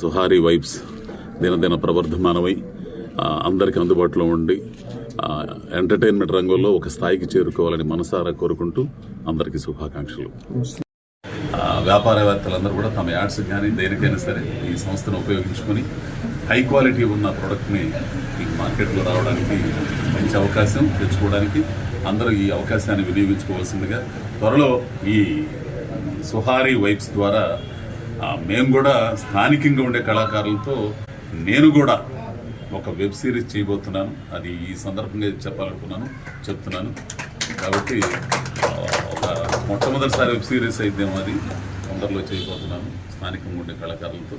సుహారీ vibes దినదిన ప్రవర్ధమానమై అందరికీ అందుబాటులో ఉండి ఎంటర్టైన్మెంట్ రంగంలో ఒక స్థాయికి చేరుకోవాలని మనసారా కోరుకుంటూ అందరికీ శుభాకాంక్షలు. వ్యాపారవేత్తలందరూ కూడా తమ యాడ్స్ కానీ దేనికైనా సరే ఈ సంస్థను ఉపయోగించుకొని హై క్వాలిటీ ఉన్న ప్రోడక్ట్ని ఈ మార్కెట్లో రావడానికి మంచి అవకాశం తెచ్చుకోవడానికి అందరూ ఈ అవకాశాన్ని వినియోగించుకోవాల్సిందిగా త్వరలో ఈ సుహారీ వైబ్స్ ద్వారా మేము కూడా స్థానికంగా ఉండే కళాకారులతో నేను కూడా ఒక వెబ్ సిరీస్ చేయబోతున్నాను. అది ఈ సందర్భంగా చెప్పాలనుకున్నాను చెప్తున్నాను. కాబట్టి ఒక మొట్టమొదటిసారి వెబ్ సిరీస్ అయితేమో అది. తొందరలో చేయబోతున్నాను స్థానికంగా ఉండే కళాకారులతో.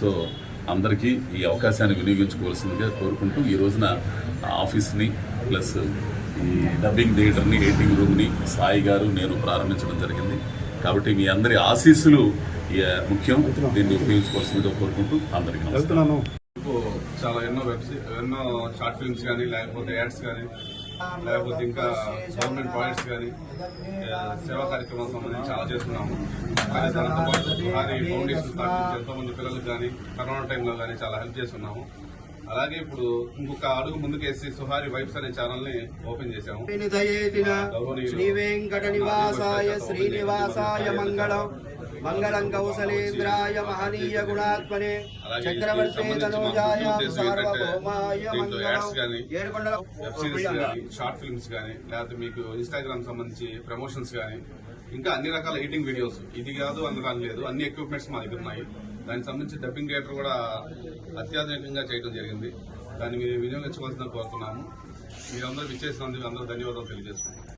సో అందరికీ ఈ అవకాశాన్ని వినియోగించుకోవాల్సిందిగా కోరుకుంటూ ఈ రోజున ఆఫీస్ని ప్లస్ ఈ డబ్బింగ్ థియేటర్ని ఎయిటింగ్ రూమ్ని సాయి గారు నేను ప్రారంభించడం జరిగింది. కాబట్టి మీ అందరి ఆశీస్సులు ముఖ్యం. దీన్ని ఉపయోగించుకోవాల్సిందిగా కోరుకుంటూ అందరికీ నమస్కారం. ఇప్పుడు చాలా ఎన్నో వెబ్స్ ఎన్నో షార్ట్ ఫిల్మ్స్ కానీ లేకపోతే యాడ్స్ కానీ లేకపోతే ఇంకా గవర్నమెంట్ ప్రాజెక్ట్స్ కానీ సేవా కార్యక్రమాలకు సంబంధించి చాలా చేస్తున్నాము. కానీ దాంతో పాటు ఫౌండేషన్ స్థాపించి ఎంతో మంది పిల్లలకు కానీ కరోనా టైంలో కానీ చాలా హెల్ప్ చేస్తున్నాము. అలాగే ఇప్పుడు ఇంకొక అడుగు ముందుకేసి సుహారి వైబ్స్ అనే ఛానల్ని ఓపెన్ చేశాము. శ్రీ వెంకట నివాసాయ శ్రీనివాసాయ మంగళం. మంగళం కౌసలేంద్రాయ మహనీయ గుణాత్మనే చక్రవర్తి తనూజాయ సార్వభౌమాయ ఏడుకొండల షార్ట్ ఫిల్మ్స్ కానీ లేకపోతే మీకు ఇన్స్టాగ్రామ్ సంబంధించి ప్రమోషన్స్ కానీ ఇంకా అన్ని రకాల ఎడిటింగ్ వీడియోస్. ఇది కాదు అందుకని లేదు. అన్ని ఎక్విప్మెంట్స్ మా దగ్గర ఉన్నాయి. దానికి సంబంధించి డబ్బింగ్ థియేటర్ కూడా అత్యాధునికంగా చేయడం జరిగింది. దాన్ని మీరు వినియోగించుకోవాల్సిన కోరుతున్నాము. మీరందరూ విచ్చేసినందుకు అందరూ ధన్యవాదాలు తెలియజేస్తున్నాం